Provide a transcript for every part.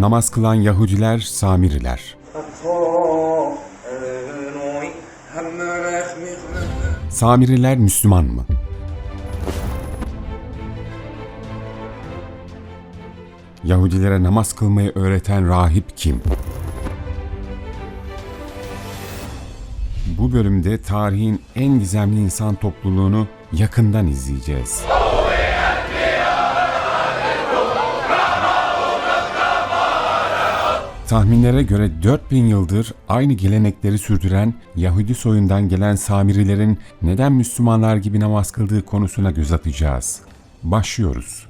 Namaz kılan Yahudiler, Samiriler. Samiriler Müslüman mı? Yahudilere namaz kılmayı öğreten rahip kim? Bu bölümde tarihin en gizemli insan topluluğunu yakından izleyeceğiz. Tahminlere göre 4000 yıldır aynı gelenekleri sürdüren Yahudi soyundan gelen Samirilerin neden Müslümanlar gibi namaz kıldığı konusuna göz atacağız. Başlıyoruz.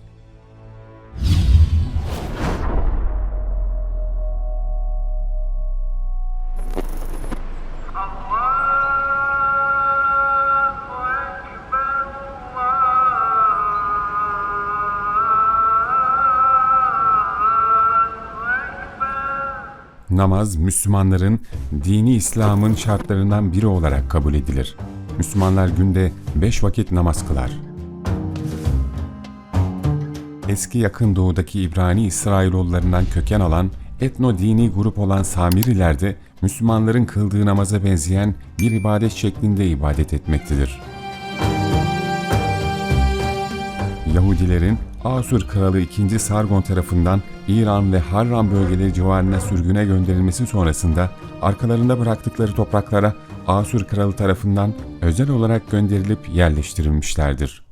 Namaz, Müslümanların dini İslam'ın şartlarından biri olarak kabul edilir. Müslümanlar günde beş vakit namaz kılar. Eski yakın doğudaki İbrani İsrailoğullarından köken alan etno-dini grup olan Samiriler de Müslümanların kıldığı namaza benzeyen bir ibadet şeklinde ibadet etmektedir. Yahudilerin Asur Kralı 2. Sargon tarafından İran ve Harran bölgeleri civarına sürgüne gönderilmesi sonrasında arkalarında bıraktıkları topraklara Asur Kralı tarafından özel olarak gönderilip yerleştirilmişlerdir.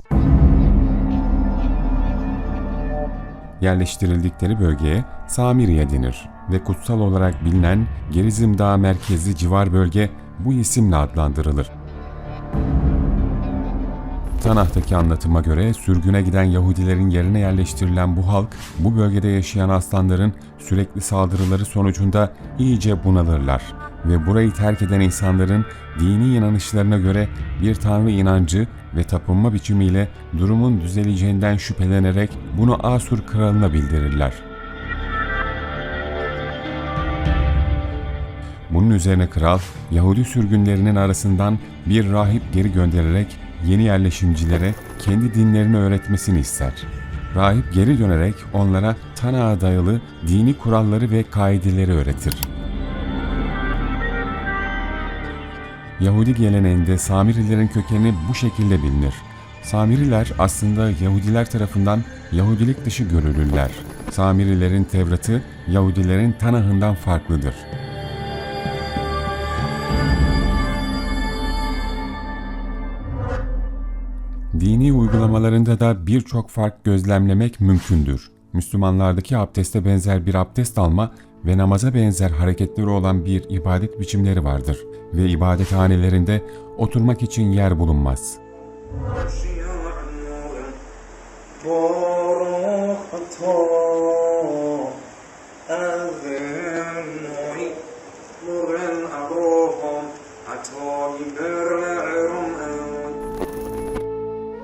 Yerleştirildikleri bölgeye Samiriye denir ve kutsal olarak bilinen Gerizim Dağı merkezli civar bölge bu isimle adlandırılır. Tanah'taki anlatıma göre sürgüne giden Yahudilerin yerine yerleştirilen bu halk, bu bölgede yaşayan aslanların sürekli saldırıları sonucunda iyice bunalırlar ve burayı terk eden insanların dini inanışlarına göre bir tanrı inancı ve tapınma biçimiyle durumun düzeleceğinden şüphelenerek bunu Asur kralına bildirirler. Bunun üzerine kral, Yahudi sürgünlerinin arasından bir rahip geri göndererek yeni yerleşimcilere kendi dinlerini öğretmesini ister. Rahip geri dönerek onlara Tanak'a dayalı dini kuralları ve kaideleri öğretir. Yahudi geleneğinde Samirilerin kökeni bu şekilde bilinir. Samiriler aslında Yahudiler tarafından Yahudilik dışı görülürler. Samirilerin Tevrat'ı Yahudilerin Tanah'ından farklıdır. Dini uygulamalarında da birçok fark gözlemlemek mümkündür. Müslümanlardaki abdeste benzer bir abdest alma ve namaza benzer hareketleri olan bir ibadet biçimleri vardır ve ibadethanelerinde oturmak için yer bulunmaz.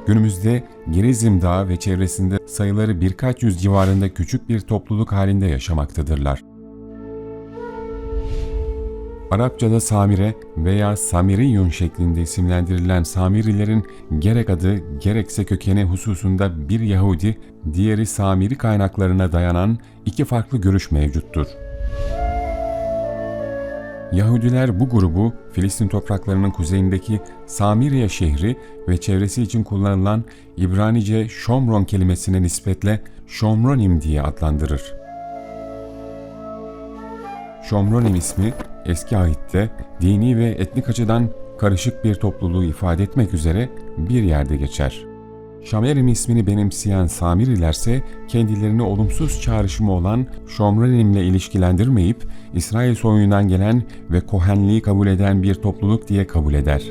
Günümüzde Gerizim Dağı ve çevresinde sayıları birkaç yüz civarında küçük bir topluluk halinde yaşamaktadırlar. Arapçada Samire veya Samiriyun şeklinde isimlendirilen Samirilerin gerek adı gerekse kökeni hususunda bir Yahudi, diğeri Samiri kaynaklarına dayanan iki farklı görüş mevcuttur. Yahudiler bu grubu Filistin topraklarının kuzeyindeki Samiriye şehri ve çevresi için kullanılan İbranice Şomron kelimesine nispetle Şomronim diye adlandırır. Şomronim ismi eski ahitte dini ve etnik açıdan karışık bir topluluğu ifade etmek üzere bir yerde geçer. Şamerim ismini benimseyen Samirilerse kendilerini olumsuz çağrışımı olan Şomronim'le ilişkilendirmeyip İsrail soyundan gelen ve Kohenliği kabul eden bir topluluk diye kabul eder.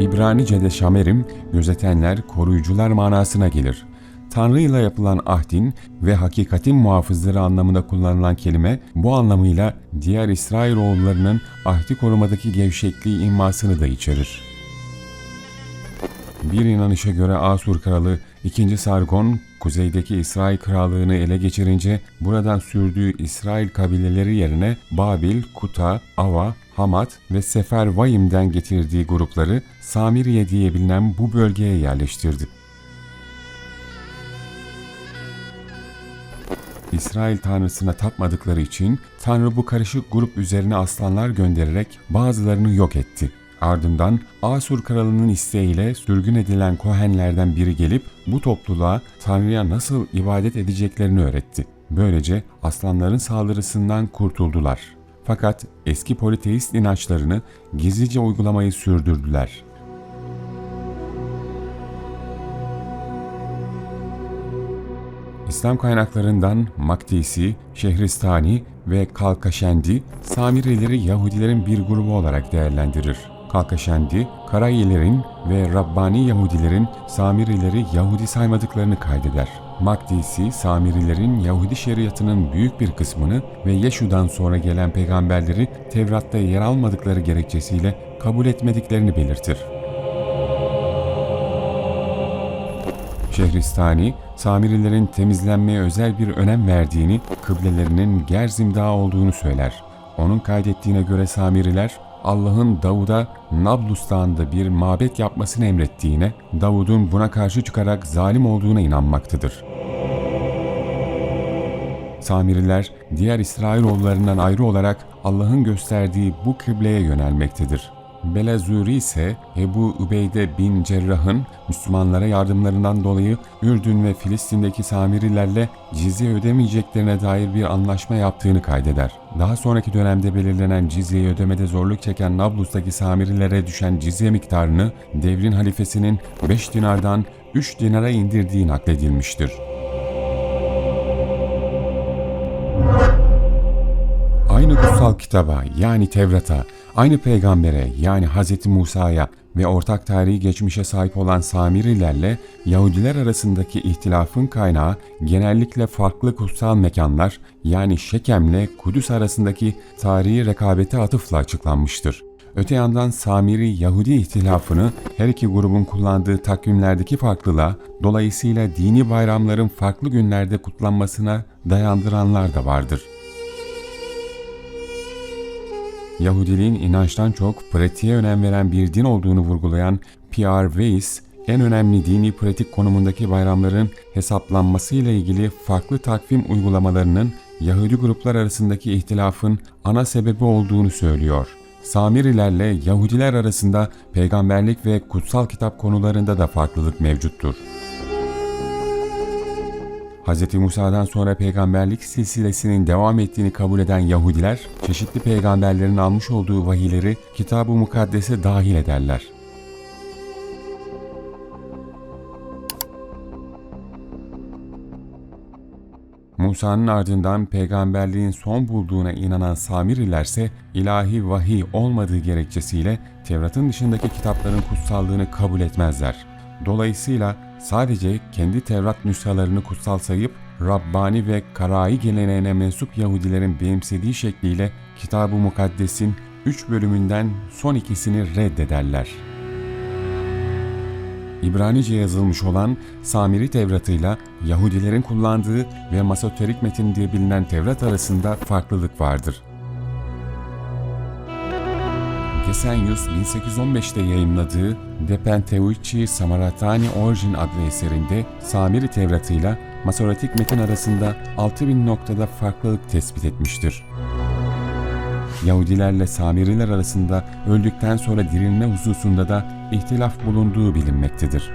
İbranice'de Şamerim, gözetenler, koruyucular manasına gelir. Tanrı ile yapılan ahdin ve hakikatin muhafızları anlamında kullanılan kelime bu anlamıyla diğer İsrailoğullarının ahdi korumadaki gevşekliği immasını da içerir. Bir inanışa göre Asur kralı 2. Sargon kuzeydeki İsrail krallığını ele geçirince buradan sürdüğü İsrail kabileleri yerine Babil, Kuta, Ava, Hamat ve Sefervayim'den getirdiği grupları Samiriye diye bilinen bu bölgeye yerleştirdi. İsrail tanrısına tapmadıkları için Tanrı bu karışık grup üzerine aslanlar göndererek bazılarını yok etti. Ardından Asur kralının isteğiyle sürgün edilen Kohenlerden biri gelip bu topluluğa Tanrı'ya nasıl ibadet edeceklerini öğretti. Böylece aslanların saldırısından kurtuldular. Fakat eski politeist inançlarını gizlice uygulamayı sürdürdüler. İslam kaynaklarından Makdisi, Şehristani ve Kalkaşendi, Samirileri Yahudilerin bir grubu olarak değerlendirir. Kalkaşendi, Karayilerin ve Rabbani Yahudilerin Samirileri Yahudi saymadıklarını kaydeder. Makdisi, Samirilerin Yahudi şeriatının büyük bir kısmını ve Yeşu'dan sonra gelen peygamberleri Tevrat'ta yer almadıkları gerekçesiyle kabul etmediklerini belirtir. Şehristani, Samirilerin temizlenmeye özel bir önem verdiğini, kıblelerinin Gerzim Dağı olduğunu söyler. Onun kaydettiğine göre Samiriler, Allah'ın Davud'a Nablus Dağı'nda bir mabet yapmasını emrettiğine, Davud'un buna karşı çıkarak zalim olduğuna inanmaktadır. Samiriler, diğer İsrailoğullarından ayrı olarak Allah'ın gösterdiği bu kıbleye yönelmektedir. Belazuri ise Ebu Übeyde bin Cerrah'ın Müslümanlara yardımlarından dolayı Ürdün ve Filistin'deki Samirilerle cizye ödemeyeceklerine dair bir anlaşma yaptığını kaydeder. Daha sonraki dönemde belirlenen cizyeyi ödemede zorluk çeken Nablus'taki Samirilere düşen cizye miktarını devrin halifesinin 5 dinardan 3 dinara indirdiği nakledilmiştir. Aynı kutsal kitaba yani Tevrat'a, aynı peygambere yani Hz. Musa'ya ve ortak tarihi geçmişe sahip olan Samirilerle Yahudiler arasındaki ihtilafın kaynağı genellikle farklı kutsal mekanlar yani Şekem'le Kudüs arasındaki tarihi rekabete atıfla açıklanmıştır. Öte yandan Samiri Yahudi ihtilafını her iki grubun kullandığı takvimlerdeki farklılığa, dolayısıyla dini bayramların farklı günlerde kutlanmasına dayandıranlar da vardır. Yahudiliğin inançtan çok pratiğe önem veren bir din olduğunu vurgulayan P.R. Weiss, en önemli dini pratik konumundaki bayramların hesaplanması ile ilgili farklı takvim uygulamalarının Yahudi gruplar arasındaki ihtilafın ana sebebi olduğunu söylüyor. Samirilerle Yahudiler arasında peygamberlik ve kutsal kitap konularında da farklılık mevcuttur. Hz. Musa'dan sonra peygamberlik silsilesinin devam ettiğini kabul eden Yahudiler, çeşitli peygamberlerin almış olduğu vahiyleri Kitab-ı Mukaddes'e dahil ederler. Musa'nın ardından peygamberliğin son bulduğuna inanan Samiriler ise ilahi vahiy olmadığı gerekçesiyle Tevrat'ın dışındaki kitapların kutsallığını kabul etmezler. Dolayısıyla sadece kendi Tevrat nüshalarını kutsal sayıp Rabbani ve Karai geleneğine mensup Yahudilerin benimsediği şekliyle Kitab-ı Mukaddes'in üç bölümünden son ikisini reddederler. İbranice yazılmış olan Samiri Tevrat'ıyla Yahudilerin kullandığı ve Masoterik metin diye bilinen Tevrat arasında farklılık vardır. Gesenyus 1815'te yayınladığı De Penteuchi Samaratani Origin adlı eserinde Samiri Tevratı ile Masoretik metin arasında 6000 noktada farklılık tespit etmiştir. Yahudilerle Samiriler arasında öldükten sonra dirilme hususunda da ihtilaf bulunduğu bilinmektedir.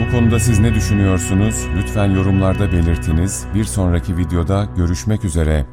Bu konuda siz ne düşünüyorsunuz? Lütfen yorumlarda belirtiniz. Bir sonraki videoda görüşmek üzere.